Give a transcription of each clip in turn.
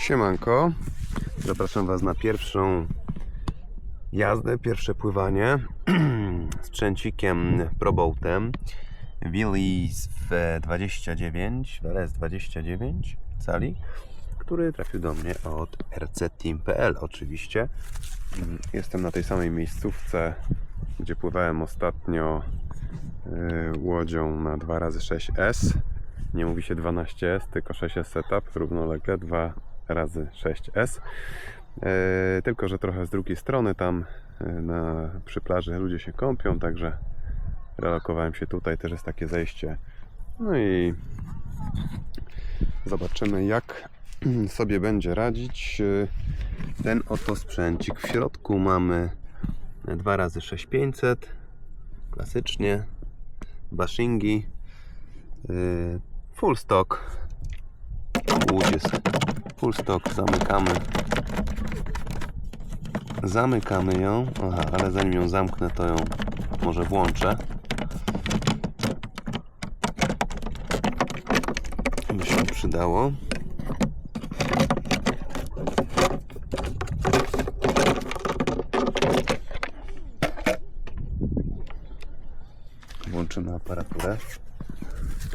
Siemanko, zapraszam Was na pierwszą jazdę, pierwsze pływanie sprzęcikiem ProBoatem Willys w 29, w LS 29 cali, który trafił do mnie od rcteam.pl oczywiście. Jestem na tej samej miejscówce, gdzie pływałem ostatnio yy, łodzią na 2x6S. Nie mówi się 12S, tylko 6S setup, równolegle 2 razy 6S. E, tylko, że trochę z drugiej strony tam e, na, przy plaży ludzie się kąpią, także relokowałem się tutaj, też jest takie zejście. No i zobaczymy jak sobie będzie radzić e, ten oto sprzęcik. W środku mamy 2 razy 6500 klasycznie bashingi full stock łódź stock zamykamy. Zamykamy ją. Aha, ale zanim ją zamknę to ją może włączę. By się przydało. Włączymy aparaturę.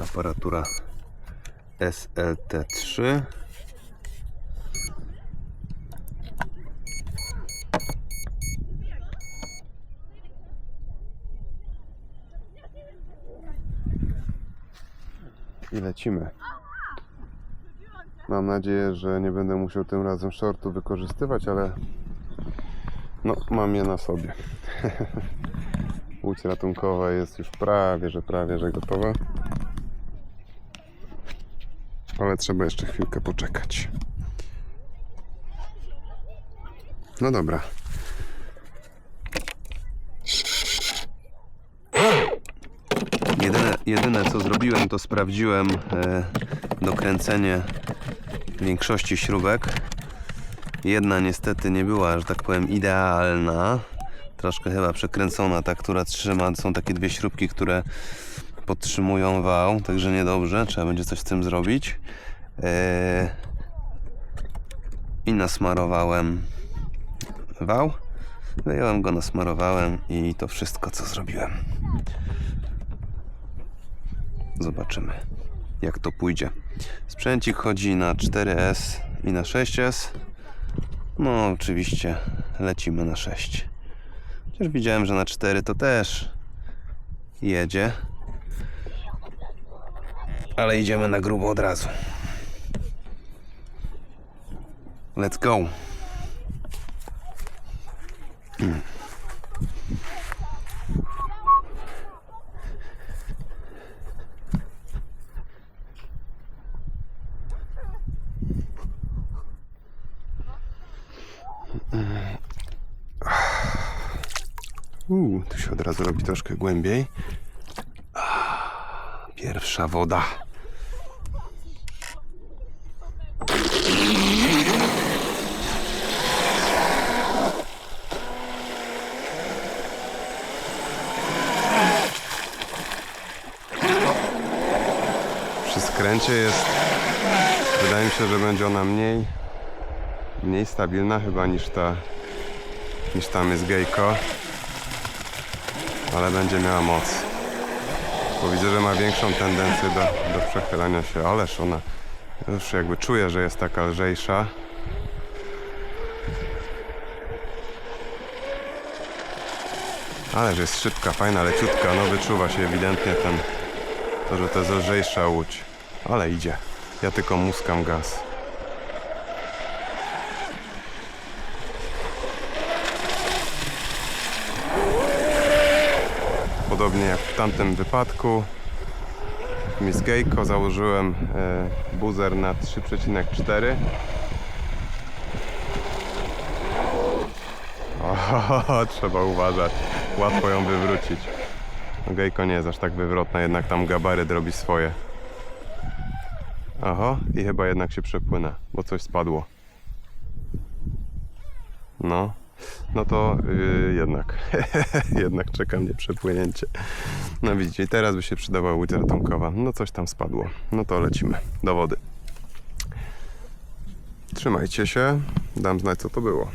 Aparatura SLT3 i lecimy. Mam nadzieję, że nie będę musiał tym razem shortu wykorzystywać, ale no, mam je na sobie. Łódź ratunkowa jest już prawie, że prawie, że gotowa. Ale trzeba jeszcze chwilkę poczekać. No dobra. Jedyne, co zrobiłem, to sprawdziłem e, dokręcenie większości śrubek. Jedna niestety nie była, że tak powiem, idealna. Troszkę chyba przekręcona, ta, która trzyma. Są takie dwie śrubki, które podtrzymują wał, także niedobrze. Trzeba będzie coś z tym zrobić. E, I nasmarowałem wał. Wyjąłem go, nasmarowałem i to wszystko, co zrobiłem. Zobaczymy, jak to pójdzie. Sprzęcik chodzi na 4S i na 6S. No, oczywiście lecimy na 6. Chociaż widziałem, że na 4 to też jedzie. Ale idziemy na grubo od razu. Let's go. Uuu, tu się od razu robi troszkę głębiej. Ah, Pierwsza woda. Przy skręcie jest. Wydaje mi się, że będzie ona mniej. Mniej stabilna chyba niż ta. niż tam jest gejko ale będzie miała moc. Bo widzę, że ma większą tendencję do, do przechylania się, ależ ona już jakby czuje, że jest taka lżejsza. Ale że jest szybka, fajna, leciutka, no wyczuwa się ewidentnie ten, to, że to jest lżejsza łódź. Ale idzie. Ja tylko muskam gaz. Podobnie jak w tamtym wypadku. Miss Gejko założyłem e, buzer na 3,4. O, trzeba uważać. Łatwo ją wywrócić. No, Gejko nie jest aż tak wywrotna, jednak tam gabaryt robi swoje. Oho, i chyba jednak się przepłynę, bo coś spadło. No, no to yy, jednak, jednak czeka mnie przepłynięcie. No widzicie, teraz by się przydawała łódź ratunkowa. No coś tam spadło. No to lecimy do wody. Trzymajcie się. Dam znać co to było.